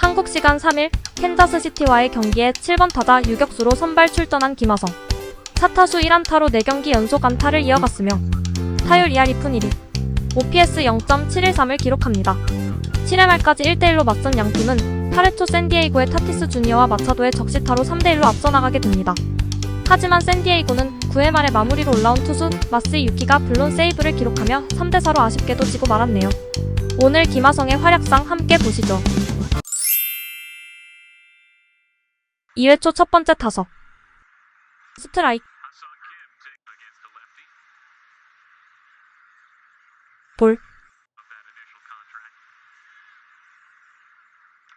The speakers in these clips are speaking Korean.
한국 시간 3일 캔자스시티와의 경기에 7번 타자 유격수로 선발 출전한 김하성. 4타수 1안타로 4경기 연속 안타를 이어갔으며 타율 2할 2푼 1리, OPS 0.713을 기록합니다. 7회 말까지 1대1로 맞선 양 팀은 8회 초 샌디에이고의 타티스 주니어와 마차도의 적시타로 3대1로 앞서 나가게 됩니다. 하지만 샌디에이고는 9회 말에 마무리로 올라온 투수 마스이 유키가 블론 세이브를 기록하며 3대4로 아쉽게도 지고 말았네요. 오늘 김하성의 활약상 함께 보시죠. 2회 초 첫 번째 타석. 스트라이크. 볼.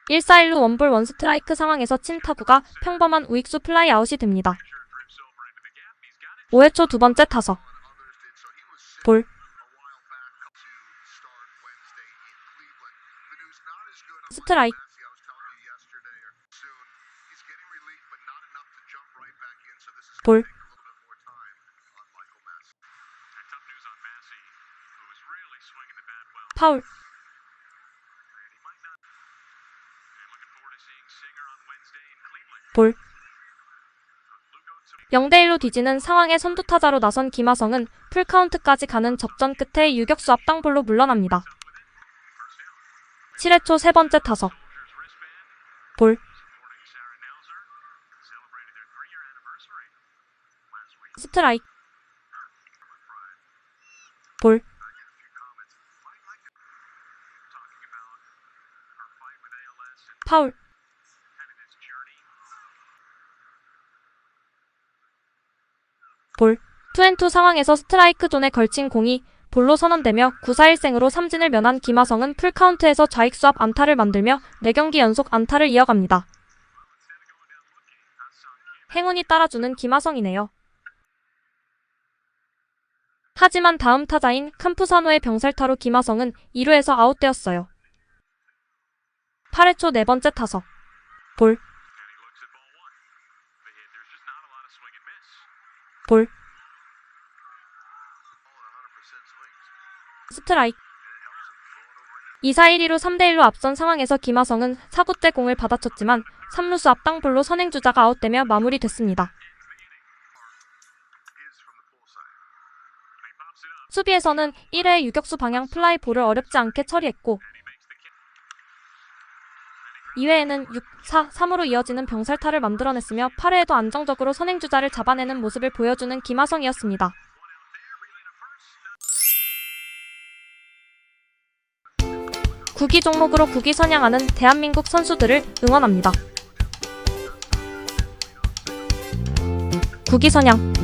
1-4-1루 원볼 원스트라이크 상황에서 친 타구가 평범한 우익수 플라이 아웃이 됩니다. 5회 초 두 번째 타석. 볼. 스트라이크. 볼. 파울. 볼. 0대1로 뒤지는 상황에 선두타자로 나선 김하성은 풀카운트까지 가는 접전 끝에 유격수 앞당볼로 물러납니다. 7회 초 세 번째 타석. 볼. 스트라이크. 볼. 파울. 볼. 투앤투 상황에서 스트라이크 존에 걸친 공이 볼로 선언되며 9-4-1생으로 삼진을 면한 김하성은 풀카운트에서 좌익수 앞 안타를 만들며 4경기 연속 안타를 이어갑니다. 행운이 따라주는 김하성이네요. 하지만 다음 타자인 캄푸사노의 병살타로 김하성은 2루에서 아웃되었어요. 8회 초 네 번째 타석. 볼. 볼. 스트라이크. 2-4-1-2로 3대1로 앞선 상황에서 김하성은 4구째 공을 받아쳤지만 3루수 앞땅볼로 선행주자가 아웃되며 마무리됐습니다. 수비에서는 1회 유격수 방향 플라이 볼을 어렵지 않게 처리했고 2회에는 6, 4, 3으로 이어지는 병살타를 만들어냈으며 8회에도 안정적으로 선행주자를 잡아내는 모습을 보여주는 김하성이었습니다. 구기 종목으로 구기 선양하는 대한민국 선수들을 응원합니다. 구기 선양